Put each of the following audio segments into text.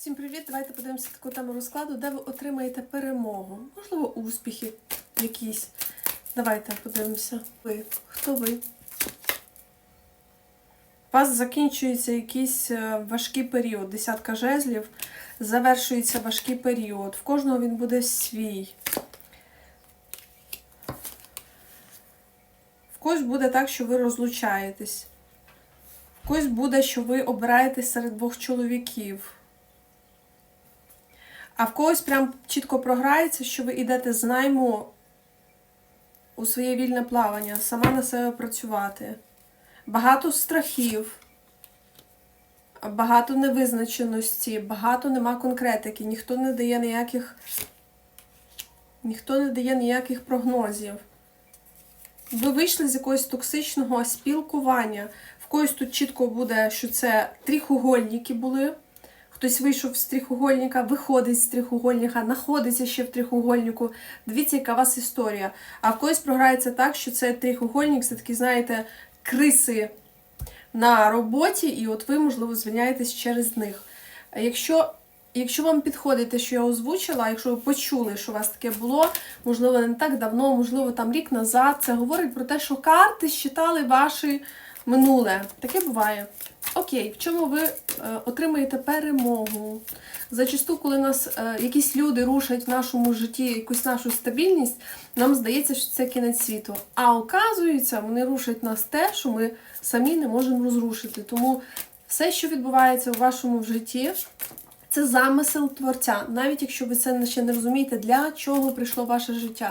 Всім привіт! Давайте подивимося таку тему розкладу, де ви отримаєте перемогу. Можливо, успіхи якісь. Давайте подивимося. Ви. Хто ви? У вас закінчується якийсь е, важкий період. Десятка жезлів. Завершується важкий період. В кожного він буде свій. В когось буде так, що ви розлучаєтесь. В когось буде, що ви обираєтесь серед двох чоловіків. А в когось прям чітко програється, що ви йдете з найму у своє вільне плавання, сама на себе працювати. Багато страхів, багато невизначеності, багато нема конкретики, ніхто не дає ніяких, ніхто не дає ніяких прогнозів. Ви вийшли з якогось токсичного спілкування. В когось тут чітко буде, що це тріхугольники були. Хтось вийшов з трихугольника, виходить з трихугольника, знаходиться ще в трихугольнику. Дивіться, яка у вас історія. А в когось програється так, що це трихугольник, це такі, знаєте, криси на роботі, і от ви, можливо, звільняєтесь через них. Якщо, якщо вам підходить те, що я озвучила, якщо ви почули, що у вас таке було, можливо, не так давно, можливо, там рік назад, це говорить про те, що карти считали ваші минуле. Таке буває. Окей, в чому ви е, отримаєте перемогу? Зачасту, коли нас е, якісь люди рушать в нашому житті якусь нашу стабільність, нам здається, що це кінець світу. А оказується, вони рушать нас те, що ми самі не можемо розрушити. Тому все, що відбувається у вашому житті, це замисел творця, навіть якщо ви це ще не розумієте, для чого прийшло ваше життя.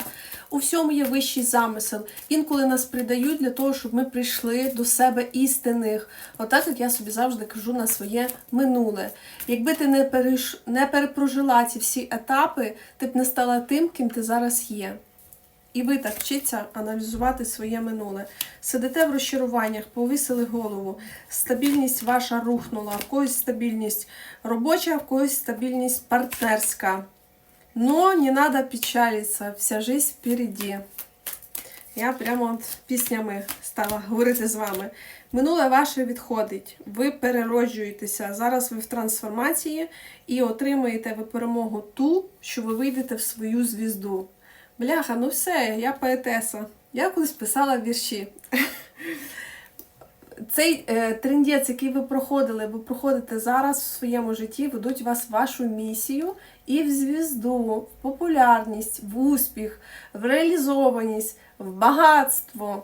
У всьому є вищий замисел. Інколи нас придають для того, щоб ми прийшли до себе істинних. Отак, як я собі завжди кажу на своє минуле. Якби ти не переш... не перепрожила ці всі етапи, ти б не стала тим, ким ти зараз є. І ви так вчиться аналізувати своє минуле. Сидите в розчаруваннях, повісили голову. Стабільність ваша рухнула, в когось стабільність робоча, в когось стабільність партнерська. Но не надо печалиться, вся жизнь впереді. Я прямо от піснями стала говорити з вами. Минуле ваше відходить, ви перероджуєтеся. Зараз ви в трансформації і отримаєте ви перемогу ту, що ви вийдете в свою звізду. Бляха, ну все, я поетеса. Я колись писала вірші. Цей е, трендець, який ви проходили, ви проходите зараз в своєму житті, ведуть вас в вашу місію і в звізду, в популярність, в успіх, в реалізованість, в багатство.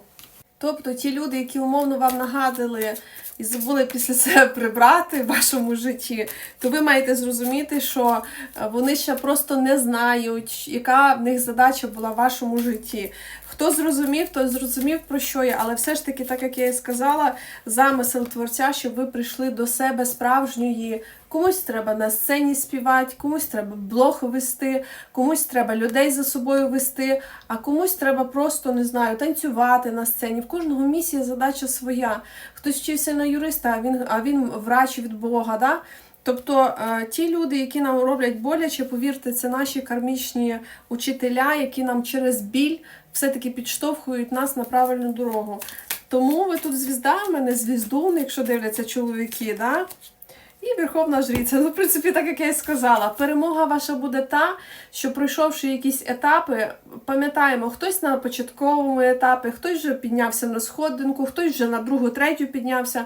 Тобто ті люди, які умовно вам нагадали і забули після себе прибрати в вашому житті, то ви маєте зрозуміти, що е, вони ще просто не знають, яка в них задача була в вашому житті. Хто зрозумів, той зрозумів, про що я, але все ж таки, так як я і сказала, замисел творця, щоб ви прийшли до себе справжньої. Комусь треба на сцені співати, комусь треба блог вести, комусь треба людей за собою вести, а комусь треба просто, не знаю, танцювати на сцені. В кожного місія задача своя. Хтось вчився на юриста, а він, а він врач від Бога. Да? Тобто е, ті люди, які нам роблять боляче, повірте, це наші кармічні учителя, які нам через біль все-таки підштовхують нас на правильну дорогу. Тому ви тут звізда, в мене звіздун, якщо дивляться чоловіки, да? І Верховна Жриця. Ну, в принципі, так як я і сказала, перемога ваша буде та, що пройшовши якісь етапи, пам'ятаємо, хтось на початковому етапі, хтось вже піднявся на сходинку, хтось вже на другу, третю піднявся.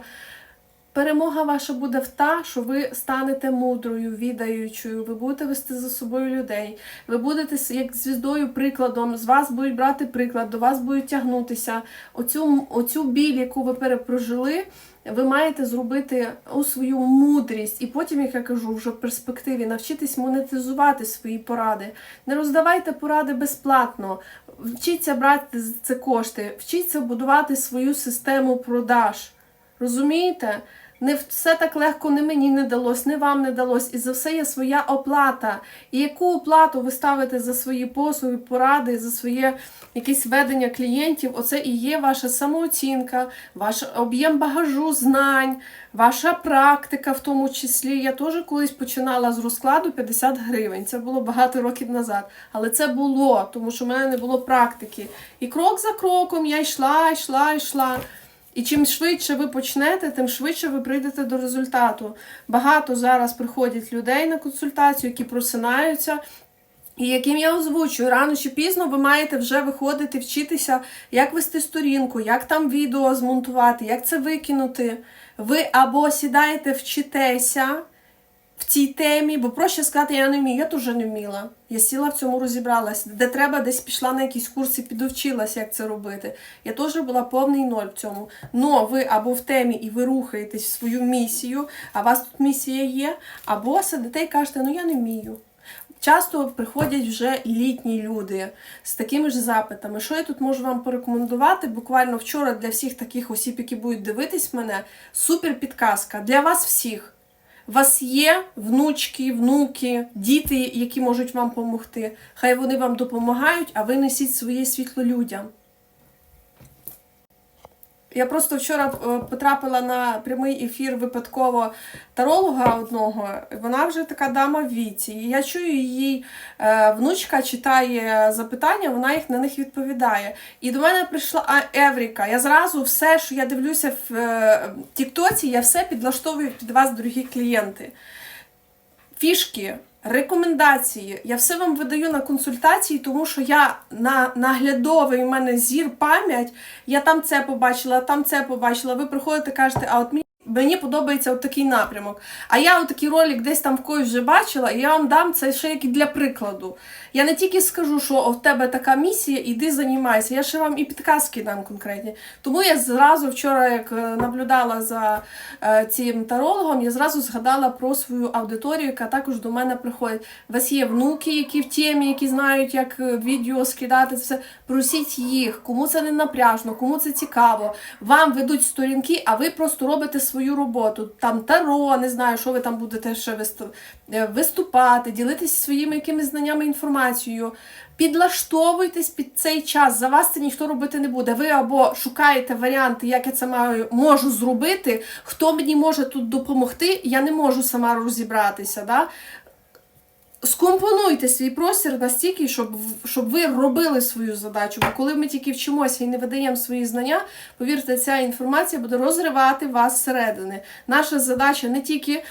Перемога ваша буде в та, що ви станете мудрою, відаючою, ви будете вести за собою людей, ви будете як звіздою прикладом, з вас будуть брати приклад, до вас будуть тягнутися. Оцю, оцю біль, яку ви перепрожили, ви маєте зробити у свою мудрість. І потім, як я кажу, вже в перспективі навчитись монетизувати свої поради. Не роздавайте поради безплатно, вчіться брати це кошти, вчіться будувати свою систему продаж. Розумієте? Не все так легко не мені не далось, не вам не далось. І за все є своя оплата. І яку оплату ви ставите за свої послуги, поради, за своє якесь ведення клієнтів, оце і є ваша самооцінка, ваш об'єм багажу знань, ваша практика в тому числі. Я теж колись починала з розкладу 50 гривень. Це було багато років назад. Але це було, тому що в мене не було практики. І крок за кроком я йшла, йшла, йшла. І чим швидше ви почнете, тим швидше ви прийдете до результату. Багато зараз приходять людей на консультацію, які просинаються. І яким я озвучую, рано чи пізно ви маєте вже виходити, вчитися, як вести сторінку, як там відео змонтувати, як це викинути. Ви або сідаєте, вчитеся в цій темі, бо проще сказати, я не вмію, я теж не вміла. Я сіла в цьому розібралась. Де треба, десь пішла на якісь курси, підовчилась, як це робити. Я теж була повний ноль в цьому. Но ви або в темі і ви рухаєтесь в свою місію, а у вас тут місія є, або сидите і кажете, ну я не вмію. Часто приходять вже літні люди з такими ж запитами. Що я тут можу вам порекомендувати? Буквально вчора для всіх таких осіб, які будуть дивитись мене, супер підказка для вас всіх. Вас є внучки, внуки, діти, які можуть вам допомогти. Хай вони вам допомагають, а ви несіть своє світло людям. Я просто вчора е, потрапила на прямий ефір випадково таролога одного. Вона вже така дама в віці. І я чую її е, внучка читає запитання, вона їх на них відповідає. І до мене прийшла Евріка. Я зразу все, що я дивлюся в е, Тіктоці, я все підлаштовую під вас, дорогі клієнти. Фішки. Рекомендації. Я все вам видаю на консультації, тому що я на наглядовий у мене зір, пам'ять. Я там це побачила, там це побачила. Ви приходите, кажете, а от мені. Мені подобається от такий напрямок. А я отакий ролик десь там в когось вже бачила, і я вам дам це ще як і для прикладу. Я не тільки скажу, що в тебе така місія, іди займайся. Я ще вам і підказки дам конкретні. Тому я зразу вчора, як е, наблюдала за е, цим тарологом, я зразу згадала про свою аудиторію, яка також до мене приходить. У вас є внуки, які в темі, які знають, як е, відео скидати це все. Просіть їх, кому це не напряжно, кому це цікаво. Вам ведуть сторінки, а ви просто робите свою роботу. Там таро, не знаю, що ви там будете ще е, виступати, ділитися своїми якимись знаннями інформацією. Підлаштовуйтесь під цей час. За вас це ніхто робити не буде. Ви або шукаєте варіанти, як я це маю, можу зробити, хто мені може тут допомогти, я не можу сама розібратися. Да? Скомпонуйте свій простір настільки, щоб, щоб ви робили свою задачу. Бо коли ми тільки вчимося і не видаємо свої знання, повірте, ця інформація буде розривати вас зсередини. Наша задача не тільки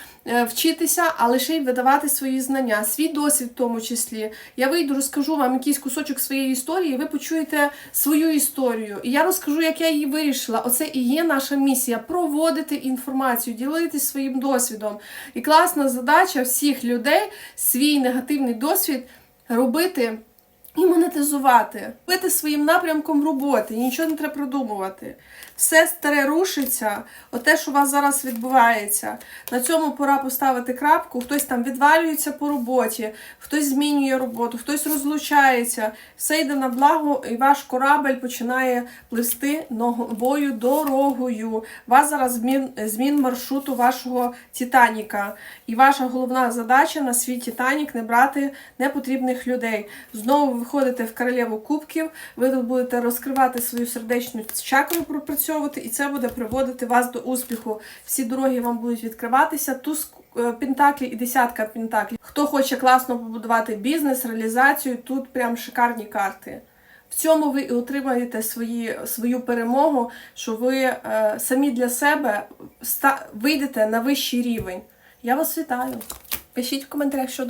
вчитися, а лише й видавати свої знання, свій досвід в тому числі. Я вийду, розкажу вам якийсь кусочок своєї історії, ви почуєте свою історію. І я розкажу, як я її вирішила. Оце і є наша місія проводити інформацію, ділитись своїм досвідом. І класна задача всіх людей свій негативний досвід робити. І монетизувати, бити своїм напрямком роботи, нічого не треба придумувати. Все старе рушиться, оте, що у вас зараз відбувається. На цьому пора поставити крапку. Хтось там відвалюється по роботі, хтось змінює роботу, хтось розлучається. Все йде на благо, і ваш корабель починає пливсти новою дорогою. У вас зараз змін, змін маршруту вашого Титаніка. І ваша головна задача на свій Титанік не брати непотрібних людей. Знову виходите в королеву кубків, ви тут будете розкривати свою сердечну чакру, пропрацьовувати, і це буде приводити вас до успіху. Всі дороги вам будуть відкриватися. Туз е, пентаклі і десятка пентаклів. Хто хоче класно побудувати бізнес, реалізацію, тут прям шикарні карти. В цьому ви і отримаєте свої, свою перемогу, що ви е, самі для себе ста, вийдете на вищий рівень. Я вас вітаю. Пишіть в коментарях, що